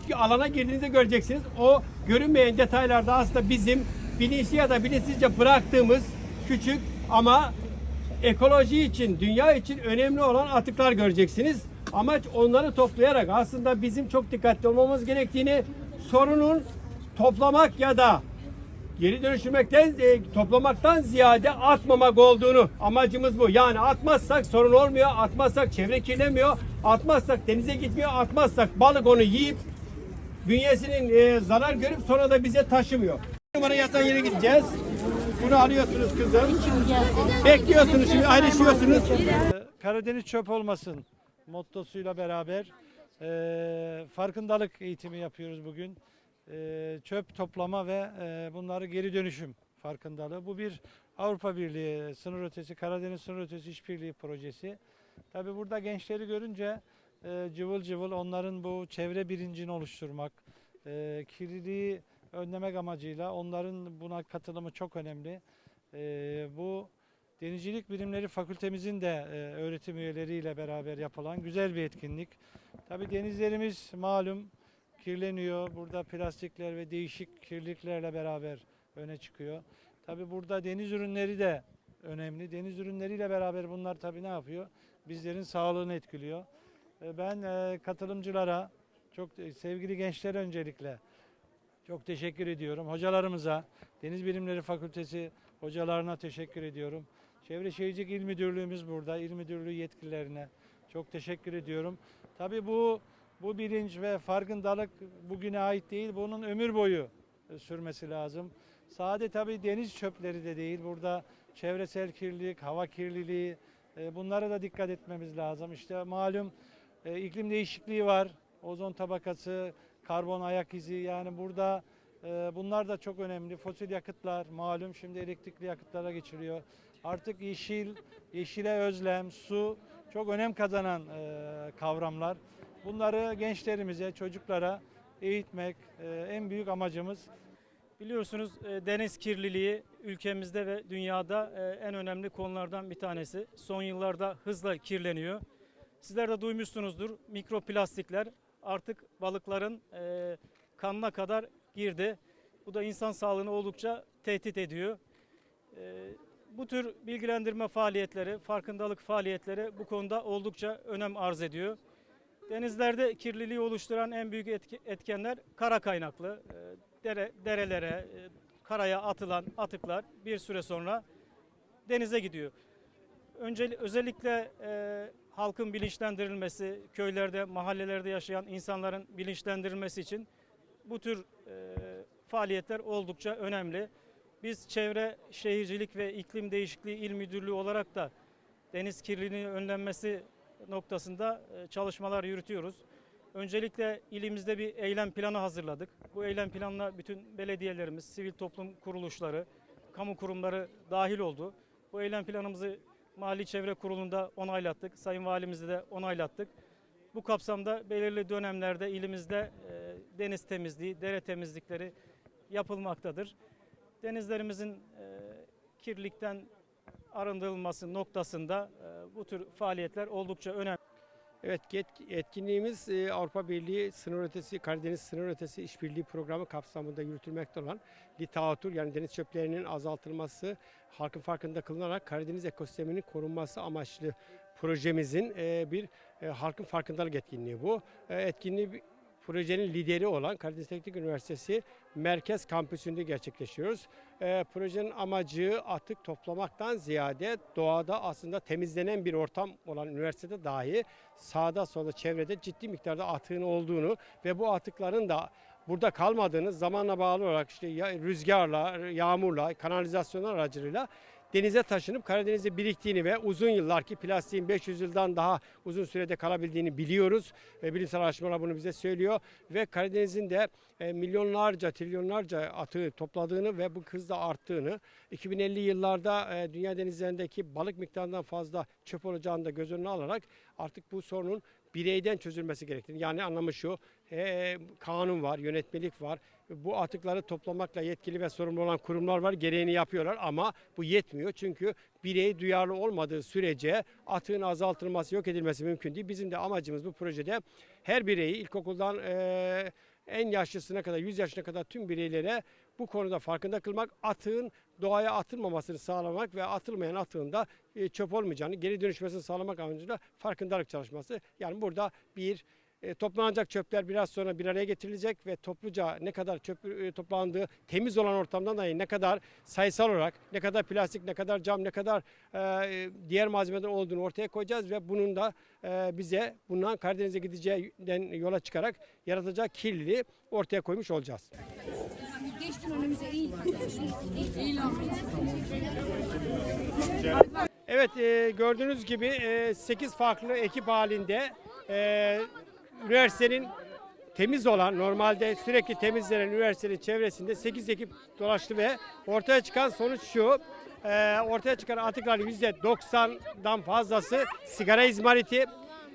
Çünkü alana girdiğinizde göreceksiniz. O görünmeyen detaylarda aslında bizim bilinçli ya da bilinçsizce bıraktığımız küçük ama ekoloji için, dünya için önemli olan atıklar göreceksiniz. Amaç onları toplayarak aslında bizim çok dikkatli olmamız gerektiğini, sorunun toplamak ya da geri dönüştürmekten e, toplamaktan ziyade atmamak olduğunu amacımız bu. Yani atmazsak sorun olmuyor, atmazsak çevre kirlemiyor, atmazsak denize gitmiyor, atmazsak balık onu yiyip bünyesinin e, zarar görüp sonra da bize taşımıyor. Numara yatan yere gideceğiz. Bunu alıyorsunuz kızım. Bekliyorsunuz şimdi ayrışıyorsunuz. Karadeniz çöp olmasın mottosuyla beraber eee, farkındalık eğitimi yapıyoruz bugün. Eee, çöp toplama ve eee, bunları geri dönüşüm farkındalığı. Bu bir Avrupa Birliği sınır ötesi, Karadeniz sınır ötesi işbirliği projesi. Tabi burada gençleri görünce eee, cıvıl cıvıl onların bu çevre bilincini oluşturmak, eee, kirliliği önlemek amacıyla onların buna katılımı çok önemli. Eee, bu Denizcilik Bilimleri Fakültemizin de e, öğretim üyeleriyle beraber yapılan güzel bir etkinlik. Tabii denizlerimiz malum kirleniyor. Burada plastikler ve değişik kirliliklerle beraber öne çıkıyor. Tabii burada deniz ürünleri de önemli. Deniz ürünleriyle beraber bunlar tabii ne yapıyor? Bizlerin sağlığını etkiliyor. E, Ben e, katılımcılara, çok sevgili gençlere öncelikle çok teşekkür ediyorum. Hocalarımıza, Deniz Bilimleri Fakültesi hocalarına teşekkür ediyorum. Çevre Şehircilik İl Müdürlüğümüz burada, İl Müdürlüğü yetkililerine çok teşekkür ediyorum. Tabii bu bu bilinç ve farkındalık bugüne ait değil, bunun ömür boyu e, sürmesi lazım. Sade tabii deniz çöpleri de değil, burada çevresel kirlilik, hava kirliliği, e, bunlara da dikkat etmemiz lazım. İşte malum e, iklim değişikliği var, ozon tabakası, karbon ayak izi yani burada bunlar da çok önemli. Fosil yakıtlar malum şimdi elektrikli yakıtlara geçiliyor. Artık yeşil, yeşile özlem, su çok önem kazanan kavramlar. Bunları gençlerimize, çocuklara eğitmek e, en büyük amacımız. Biliyorsunuz e, deniz kirliliği ülkemizde ve dünyada e, en önemli konulardan bir tanesi. Son yıllarda hızla kirleniyor. Sizler de duymuşsunuzdur mikroplastikler artık balıkların kanına kadar girdi. Bu da insan sağlığını oldukça tehdit ediyor. Bu tür bilgilendirme faaliyetleri, farkındalık faaliyetleri bu konuda oldukça önem arz ediyor. Denizlerde kirliliği oluşturan en büyük etkenler kara kaynaklı. E, Dere, derelere, e, karaya atılan atıklar bir süre sonra denize gidiyor. Önce, özellikle e, halkın bilinçlendirilmesi, köylerde, mahallelerde yaşayan insanların bilinçlendirilmesi için bu tür e, faaliyetler oldukça önemli. Biz Çevre Şehircilik ve İklim Değişikliği İl Müdürlüğü olarak da deniz kirliliğinin önlenmesi noktasında e, çalışmalar yürütüyoruz. Öncelikle ilimizde bir eylem planı hazırladık. Bu eylem planına bütün belediyelerimiz, sivil toplum kuruluşları, kamu kurumları dahil oldu. Bu eylem planımızı Mali Çevre Kurulu'nda onaylattık. Sayın Valimizle de onaylattık. Bu kapsamda belirli dönemlerde ilimizde e, deniz temizliği, dere temizlikleri yapılmaktadır. Denizlerimizin e, kirlilikten arındırılması noktasında e, bu tür faaliyetler oldukça önemli. Evet etkinliğimiz e, Avrupa Birliği sınır ötesi Karadeniz sınır ötesi işbirliği programı kapsamında yürütülmekte olan literatür yani deniz çöplerinin azaltılması halkın farkında kılınarak Karadeniz ekosisteminin korunması amaçlı projemizin e, bir halkın farkındalık etkinliği bu. Etkinliği projenin lideri olan Karadeniz Teknik Üniversitesi Merkez Kampüsü'nde gerçekleştiriyoruz. E, projenin amacı atık toplamaktan ziyade doğada aslında temizlenen bir ortam olan üniversitede dahi sağda solda çevrede ciddi miktarda atığın olduğunu ve bu atıkların da burada kalmadığını zamanla bağlı olarak işte rüzgarla, yağmurla, kanalizasyonlar aracılığıyla denize taşınıp Karadeniz'de biriktiğini ve uzun yıllar ki plastiğin 500 yıldan daha uzun sürede kalabildiğini biliyoruz. Ve bilimsel araştırmalar bunu bize söylüyor. Ve Karadeniz'in de e, milyonlarca, trilyonlarca atığı topladığını ve bu hızla arttığını, 2050 yıllarda e, dünya denizlerindeki balık miktarından fazla çöp olacağını da göz önüne alarak artık bu sorunun bireyden çözülmesi gerektiğini. Yani anlamı şu, kanun var, yönetmelik var. Bu atıkları toplamakla yetkili ve sorumlu olan kurumlar var. Gereğini yapıyorlar ama bu yetmiyor. Çünkü birey duyarlı olmadığı sürece atığın azaltılması, yok edilmesi mümkün değil. Bizim de amacımız bu projede her bireyi ilkokuldan en yaşlısına kadar, 100 yaşına kadar tüm bireylere bu konuda farkında kılmak, atığın doğaya atılmamasını sağlamak ve atılmayan atığın da çöp olmayacağını, geri dönüşmesini sağlamak amacıyla farkındalık çalışması. Yani burada bir e, toplanacak çöpler biraz sonra bir araya getirilecek ve topluca ne kadar çöp e, toplandığı temiz olan ortamdan dahi ne kadar sayısal olarak ne kadar plastik ne kadar cam ne kadar e, diğer malzemeden olduğunu ortaya koyacağız ve bunun da e, bize bundan Karadeniz'e gideceğinden yola çıkarak yaratacak kirliliği ortaya koymuş olacağız. Geçtin önümüze iyi. İyi laf. Evet e, gördüğünüz gibi 8 farklı ekip halinde e, üniversitenin temiz olan normalde sürekli temizlenen üniversitenin çevresinde 8 ekip dolaştı ve ortaya çıkan sonuç şu. e, ortaya çıkan atıkların %90'dan fazlası sigara izmariti.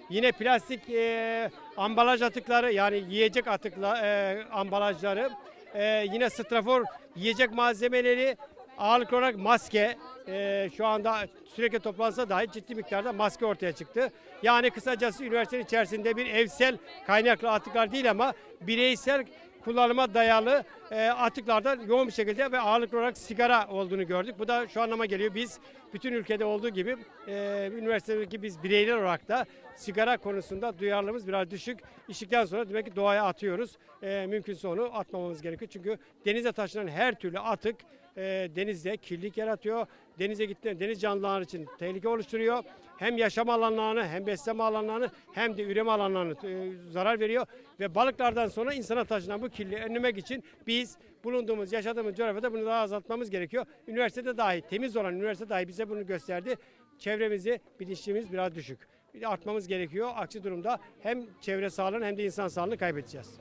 Yine plastik e, ambalaj atıkları yani yiyecek atıkla e, ambalajları. E, yine strafor yiyecek malzemeleri ağırlıklı olarak maske e, şu anda sürekli toplansa dahi ciddi miktarda maske ortaya çıktı. Yani kısacası üniversitenin içerisinde bir evsel kaynaklı atıklar değil ama bireysel kullanıma dayalı e, atıklardan yoğun bir şekilde ve ağırlıklı olarak sigara olduğunu gördük. Bu da şu anlama geliyor. Biz bütün ülkede olduğu gibi e, üniversitedeki biz bireyler olarak da sigara konusunda duyarlılığımız biraz düşük. İçtikten sonra demek ki doğaya atıyoruz. E, mümkünse onu atmamamız gerekiyor. Çünkü denize taşınan her türlü atık e, denizde kirlilik yaratıyor. Denize gittiğinde deniz canlıları için tehlike oluşturuyor. Hem yaşam alanlarını hem besleme alanlarını hem de üreme alanlarını e, zarar veriyor. Ve balıklardan sonra insana taşınan bu kirliliği önlemek için biz bulunduğumuz, yaşadığımız coğrafyada bunu daha azaltmamız gerekiyor. Üniversitede dahi, temiz olan üniversite dahi bize bunu gösterdi. Çevremizi, bilinçliğimiz biraz düşük. Artmamız gerekiyor. Aksi durumda hem çevre sağlığını hem de insan sağlığını kaybedeceğiz.